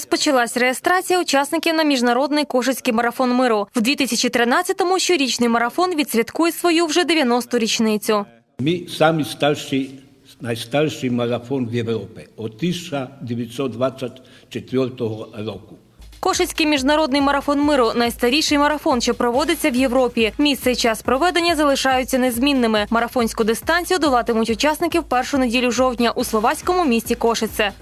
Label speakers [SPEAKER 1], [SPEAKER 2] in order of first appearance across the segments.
[SPEAKER 1] розпочалась реєстрація учасників на міжнародний кошицький марафон миру. В 2013-му щорічний марафон відсвяткує свою вже 90-ту річницю.
[SPEAKER 2] Ми самі старший, найстарший марафон в Європі від 1924 року.
[SPEAKER 1] Кошицький міжнародний марафон миру найстаріший марафон, що проводиться в Європі. Місце і час проведення залишаються незмінними. Марафонську дистанцію долатимуть учасники в першу неділю жовтня у словацькому місті Кошице.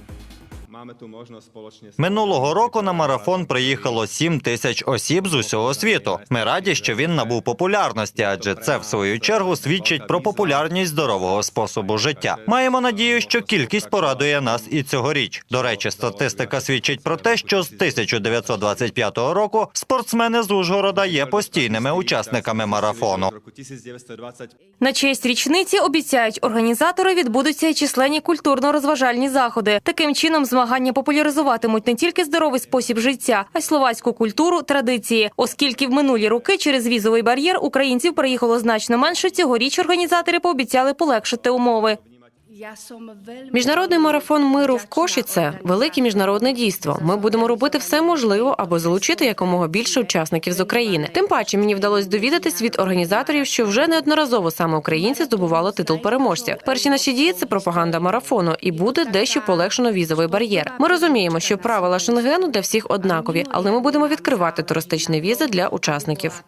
[SPEAKER 3] Минулого року на марафон приїхало 7 тисяч осіб з усього світу. Ми раді, що він набув популярності, адже це в свою чергу свідчить про популярність здорового способу життя. Маємо надію, що кількість порадує нас і цьогоріч. До речі, статистика свідчить про те, що з 1925 року спортсмени з Ужгорода є постійними учасниками марафону.
[SPEAKER 4] v roku 1920
[SPEAKER 1] На честь річниці обіцяють організатори відбудуться і численні культурно-розважальні заходи. Таким чином змагання популяризуватимуть не тільки здоровий спосіб життя, а й словацьку культуру, традиції. Оскільки в минулі роки через візовий бар'єр українців приїхало значно менше, цьогоріч організатори пообіцяли полегшити умови.
[SPEAKER 5] Міжнародний марафон миру в Коші це велике міжнародне дійство. Ми будемо робити все можливе, аби залучити якомога більше учасників з України. Тим паче мені вдалося довідатись від організаторів, що вже неодноразово саме українці здобували титул переможця. Перші наші дії це пропаганда марафону, і буде дещо полегшено візовий бар'єр. Ми розуміємо, що правила Шенгену для всіх однакові, але ми будемо відкривати туристичні візи для учасників.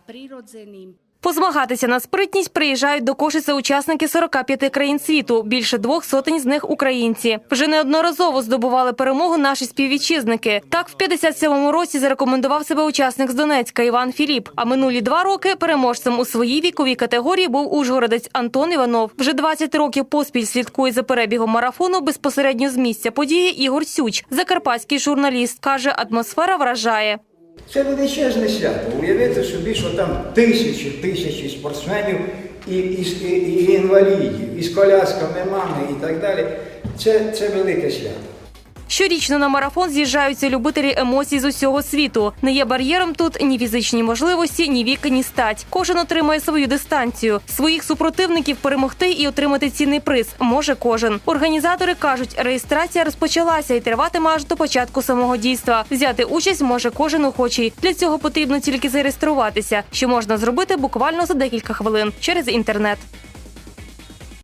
[SPEAKER 1] Позмагатися на спритність приїжджають до Кошице учасники 45 країн світу. Більше двох сотень з них українці. Вже неодноразово здобували перемогу наші співвітчизники. Так, в 57-му році зарекомендував себе учасник з Донецька Іван Філіп. А минулі два роки переможцем у своїй віковій категорії був ужгородець Антон Іванов. Вже 20 років поспіль слідкує за перебігом марафону безпосередньо з місця події Ігор Сюч, закарпатський журналіст. каже, атмосфера вражає.
[SPEAKER 6] Це величезне свято. Уявити собі, що там тисячі тисячі спортсменів і, і, і, і інвалідів, і з колясками мами і так далі. Це, це велике свято.
[SPEAKER 1] Щорічно на марафон з'їжджаються любителі емоцій з усього світу. Не є бар'єром тут ні фізичні можливості, ні вік, ні стать. Кожен отримає свою дистанцію. Своїх супротивників перемогти і отримати цінний приз може кожен. Організатори кажуть, реєстрація розпочалася і триватиме аж до початку самого дійства. Взяти участь може кожен охочий. Для цього потрібно тільки зареєструватися, що можна зробити буквально за декілька хвилин через інтернет.